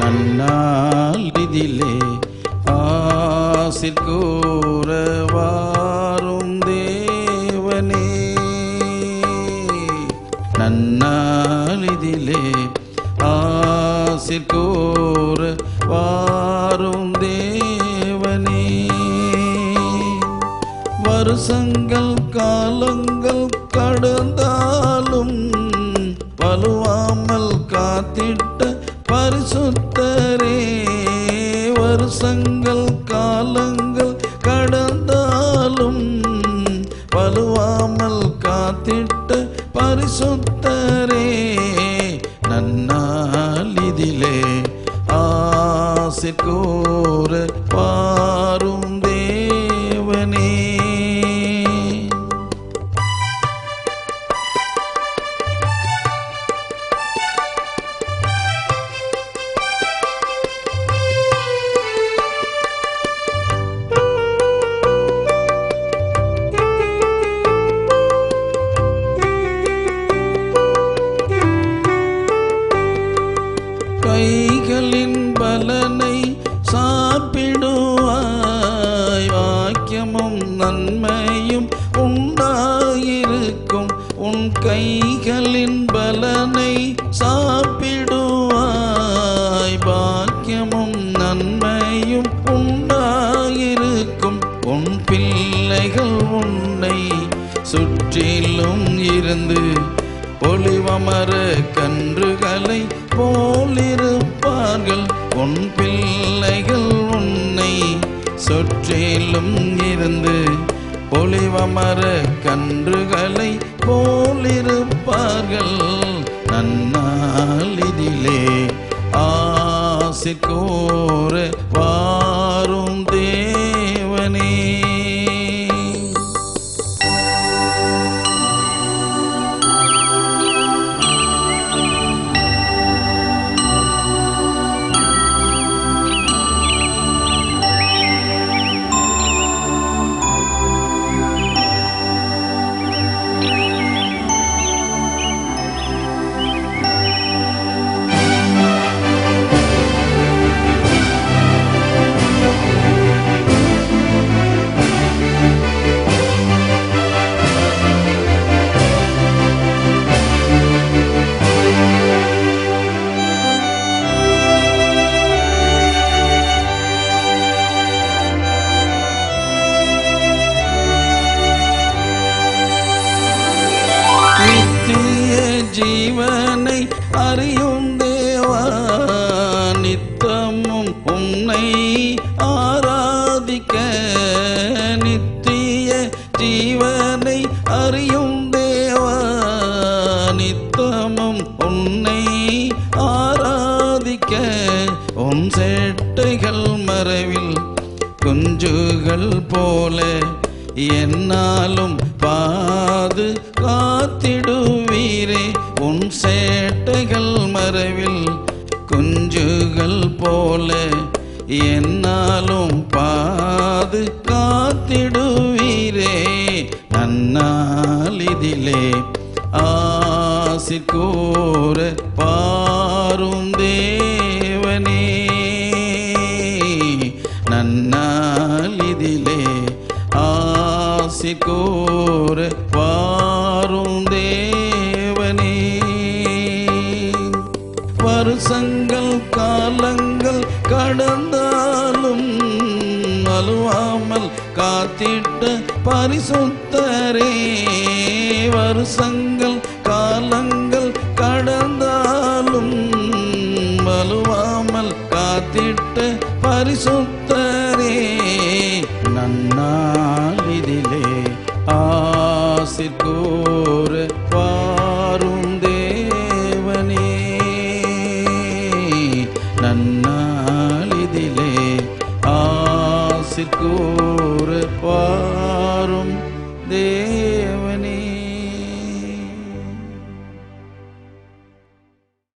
நன்னால் இதிலே ஆசிற்கூற வாரும் தேவனே. நன்னால் இதிலே ஆசிற்கூற வாரும் தேவனே. வருஷங்கள் காலங்கள் கடந்தாலும் பரிசுத்தரே வருஷங்கள் காலங்கள் கடந்தாலும் வலுவாமல் காத்திட்ட பரிசுத்தரே நன்னால் இதிலே ஆசிற்கூற சுற்றிலும் இருந்து பொலிவமர கன்றுகளை போலிருப்பார்கள். உன் பிள்ளைகள் உன்னை சுற்றிலும் இருந்து பொலிவமர கன்றுகளை போலிருப்பார்கள். நன்னாளிதிலே இதிலே ஆசிக்கோர வாரும் ஜீவனை அறியும் தேவா நித்தமும் உன்னை ஆராதிக்க நித்திய ஜீவனை அறியும் தேவா நித்தமும் உன்னை ஆராதிக்க உன் சேட்டைகள் மறைவில் குஞ்சுகள் போல என்னாலும் பாது காத்திடுவே உன் சேட்டைகள் மறைவில் குஞ்சுகள் போல என்னாலும் பாது காத்திடுவீரே நன்னாலிதிலே இதிலே ஆசிற்கூற பாரும் மாசங்கள் காலங்கள் கடந்தாலும் அழுவாமல் காத்திட்ட பரிசுத்தரே. வருஷங்கள் காலங்கள் கடந்தாலும் வலுவாமல் காத்திட்ட பரிசுத்தரே. நன்னாளிதிலே ஆசிற்கூற கூறு பாரும் தேவ